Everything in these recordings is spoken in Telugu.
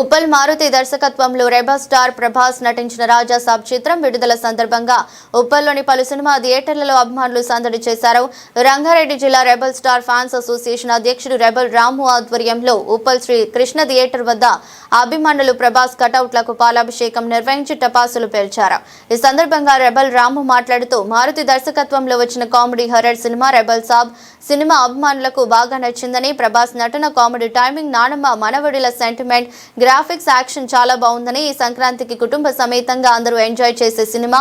ఉప్పల్ మారుతి దర్శకత్వంలో రెబల్ స్టార్ ప్రభాస్ నటించిన రాజా సాబ్ చిత్రం విడుదల సందర్భంగా ఉప్పల్లోని పలు సినిమా థియేటర్లలో అభిమానులు సందడి చేశారు. రంగారెడ్డి జిల్లా రెబల్ స్టార్ ఫ్యాన్స్ అసోసియేషన్ అధ్యక్షుడు రెబల్ రాము ఆధ్వర్యంలో ఉప్పల్ శ్రీ కృష్ణ థియేటర్ వద్ద అభిమానులు ప్రభాస్ కటౌట్లకు పాలాభిషేకం నిర్వహించి టపాసులు పేల్చారు. ఈ సందర్భంగా రెబల్ రాము మాట్లాడుతూ మారుతి దర్శకత్వంలో వచ్చిన comedy horror cinema rebel Saab cinema అభిమానులకు బాగా నచ్చిందని ప్రభాస్ నటన కామెడీ టైమింగ్ నానమ్మ మనవడిల సెంటిమెంట్ గ్రాఫిక్స్ యాక్షన్ చాలా బాగుందని ఈ సంక్రాంతికి కుటుంబ సమేతంగా అందరూ ఎంజాయ్ చేసే సినిమా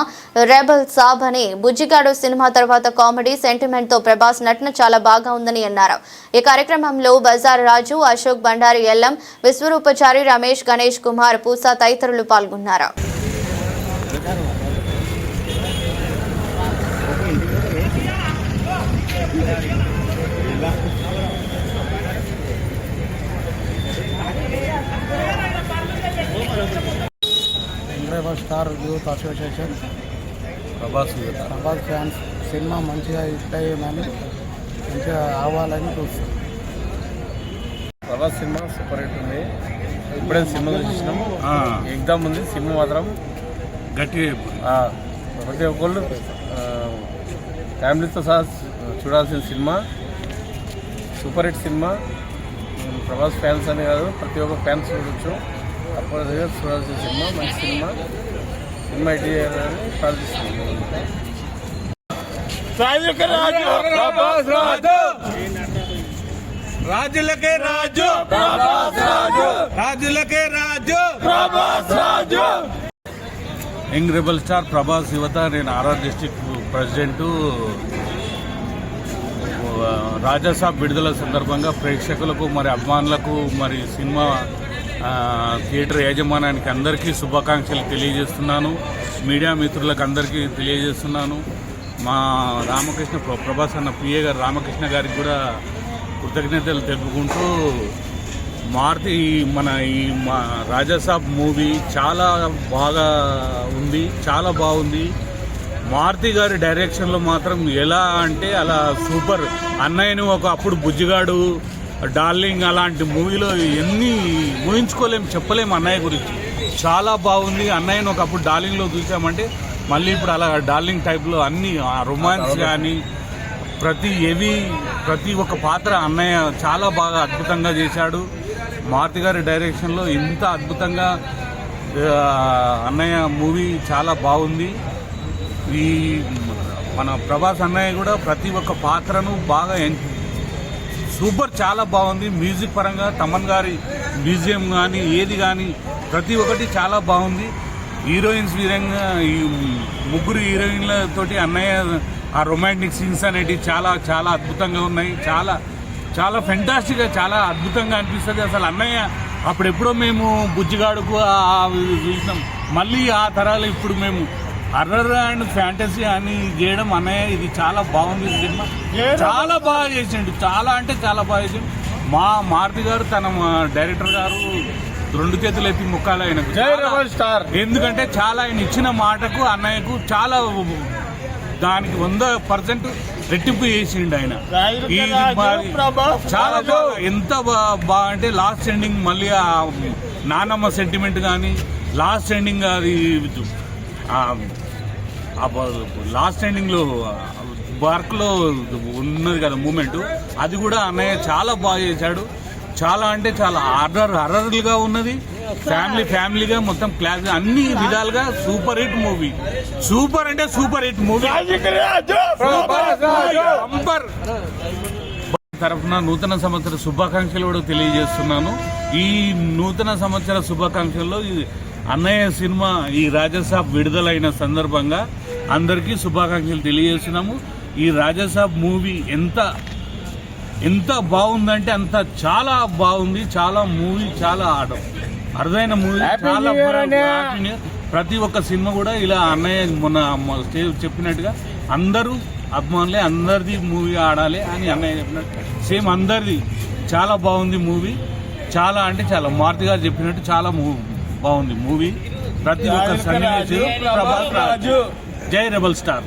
రెబల్ సాబ్ అని బుజ్జిగాడు సినిమా తర్వాత కామెడీ సెంటిమెంట్తో ప్రభాస్ నటన చాలా బాగా ఉందని అన్నారు. ఈ కార్యక్రమంలో బజార్ రాజు అశోక్ బండారి ఎల్లం విశ్వరూపచారి రమేష్ గణేష్ కుమార్ పూసా తదితరులు పాల్గొన్నారు. ఇంద్రబల్ star youth association. Prabhas Prabhas fans cinema మంచిగా హిట్ అయ్యిందని మంచిగా అవ్వాలని చూస్తాం ప్రభాస్ సినిమా సూపర్ హిట్ ఉంది. ఇప్పుడే సినిమా చూసినాం. ఎగ్జామ్ ఉంది. సినిమా మాత్రం గట్టి ప్రతి ఒక్కళ్ళు ఫ్యామిలీతో సహా చూడాల్సిన cinema. Super hit cinema. Prabhas fans అని కాదు ప్రతి ఒక్క ఫ్యాన్స్ చూడొచ్చు. తప్పనిసరిగా చూడాల్సిన సినిమా మంచి సినిమా. సినిమా హిట్ చేయాలని ప్రార్థిస్తున్నాను రాజులకే రాజు. రాజులకే రాజు. యంగ్ రెబల్ స్టార్ ప్రభాస్ యువత నేను ఆర్ఆర్ డిస్టిక్ ప్రెసిడెంట్. రాజాసాబ్ విడుదల సందర్భంగా ప్రేక్షకులకు మరి అభిమానులకు మరి సినిమా థియేటర్ యాజమాన్యానికి అందరికీ శుభాకాంక్షలు తెలియజేస్తున్నాను. మీడియా మిత్రులకు అందరికీ తెలియజేస్తున్నాను. మా రామకృష్ణ ప్ర- ప్రభాస్ అన్న పిఏ గారు రామకృష్ణ గారికి కూడా కృతజ్ఞతలు తెలుపుకుంటూ మారుతి మన ఈ మా రాజాసాబ్ మూవీ చాలా బాగా ఉంది చాలా బాగుంది. మారుతి గారి డైరెక్షన్లో మాత్రం ఎలా అంటే అలా సూపర్. అన్నయ్యను ఒక అప్పుడు బుజ్జిగాడు డార్లింగ్ అలాంటి మూవీలో ఎన్ని ఊహించుకోలేం చెప్పలేం అన్నయ్య గురించి. చాలా బాగుంది. అన్నయ్యను ఒకప్పుడు డార్లింగ్లో చూసామంటే మళ్ళీ ఇప్పుడు అలా డార్లింగ్ టైప్లో అన్ని ఆ రొమాన్స్ కానీ ప్రతి ఎవి ప్రతి ఒక్క పాత్ర అన్నయ్య చాలా బాగా అద్భుతంగా చేశాడు. మారుతి గారి డైరెక్షన్లో ఇంత అద్భుతంగా అన్నయ్య మూవీ చాలా బాగుంది. ఈ మన ప్రభాస్ అన్నయ్య కూడా ప్రతి ఒక్క పాత్రను బాగా సూపర్ చాలా బాగుంది. మ్యూజిక్ పరంగా తమన్ గారి మ్యూజియం కానీ ఏది కానీ ప్రతి ఒక్కటి చాలా బాగుంది. హీరోయిన్స్ విధంగా ఈ ముగ్గురు హీరోయిన్లతోటి అన్నయ్య ఆ రొమాంటిక్ సీన్స్ అనేటివి చాలా చాలా అద్భుతంగా ఉన్నాయి. చాలా చాలా ఫెంటాస్టిక్గా చాలా అద్భుతంగా అనిపిస్తుంది. అసలు అన్నయ్య అప్పుడెప్పుడో మేము బుజ్జిగాడుకు చూసినాం. మళ్ళీ ఆ తరాలు ఇప్పుడు మేము హర్రర్ అండ్ ఫ్యాంటసీ అని చేయడం అన్నయ్య ఇది చాలా బాగుంది సినిమా. చాలా బాగా చేసిండు. చాలా అంటే చాలా బాగా చేసిండు. మా మారుతి గారు తన డైరెక్టర్ గారు రెండు చేతులు ఎత్తి ముక్కాలు స్టార్. ఎందుకంటే చాలా ఆయన ఇచ్చిన మాటకు అన్నయ్యకు చాలా దానికి వంద పర్సెంట్ రెట్టింపు చేసిండు ఆయన. చాలా బాగా ఎంత బాగా అంటే లాస్ట్ ఎండింగ్ మళ్ళీ నానమ్మ సెంటిమెంట్ కానీ లాస్ట్ ఎండింగ్ అది లాస్ట్ ఎండింగ్లో లో ఉన్నది కదా మూమెంట్ అది కూడా అన్నయ్య చాలా బాగా చేశాడు. చాలా అంటే చాలా అర్రర్ అర్రర్లుగా ఉన్నది. ఫ్యామిలీ ఫ్యామిలీగా మొత్తం క్లాస్ అన్ని విధాలుగా సూపర్ హిట్ మూవీ సూపర్ అంటే సూపర్ హిట్ మూవీ బంపర్ తరఫున నూతన సంవత్సర శుభాకాంక్షలు కూడా తెలియజేస్తున్నాను. ఈ నూతన సంవత్సర శుభాకాంక్షల్లో అన్నయ్య సినిమా ఈ రాజసాబ్ విడుదలైన సందర్భంగా అందరికీ శుభాకాంక్షలు తెలియజేస్తున్నాము. ఈ రాజసాబ్ మూవీ ఎంత ఎంత బాగుందంటే అంత చాలా బాగుంది. చాలా మూవీ చాలా ఆడ- అరుదైన మూవీ చాలా. ప్రతి ఒక్క సినిమా కూడా ఇలా అన్నయ్య మొన్న చెప్పినట్టుగా అందరూ అభిమానులే అందరిది మూవీ ఆడాలి అని అన్నయ్య చెప్పినట్టు. సేమ్ అందరిది. చాలా బాగుంది మూవీ. చాలా అంటే చాలా. మారుతి గారు చెప్పినట్టు చాలా మూ- బాగుంది మూవీ. ప్రతి ఒక్క సన్నివేశం జై రెబల్ స్టార్. జై రెబల్ స్టార్.